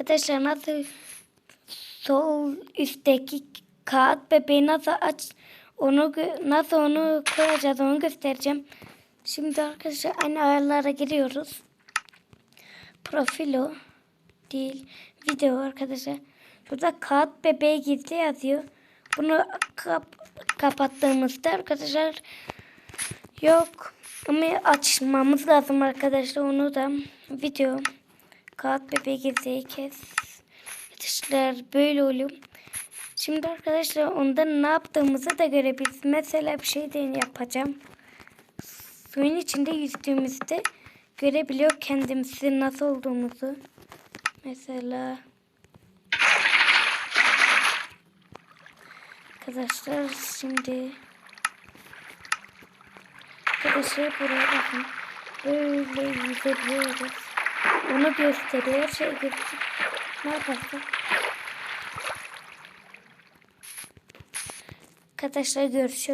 Arkadaşlar nasıl sol üstteki kağıt bebeği nasıl aç onu nasıl onu koyacağız onu göstereceğim. Şimdi arkadaşlar aynı ayarlara giriyoruz. Profilo değil video arkadaşlar. Burada kağıt bebeği gizli yazıyor. Bunu kap- kapattığımızda arkadaşlar yok ama açmamız lazım arkadaşlar onu da video kağıt bebeği gizliyi kes. Arkadaşlar böyle oluyor. Şimdi arkadaşlar onda ne yaptığımızı da görebiliriz. Mesela bir şey de yapacağım. Suyun içinde yüzdüğümüzde görebiliyor kendimizi nasıl olduğumuzu. Mesela Arkadaşlar şimdi Arkadaşlar buraya bakın. Böyle yüzebiliyoruz. Onu gösteriyor. Şey gösteriyor. Ne yaparsın? Arkadaşlar görüşürüz.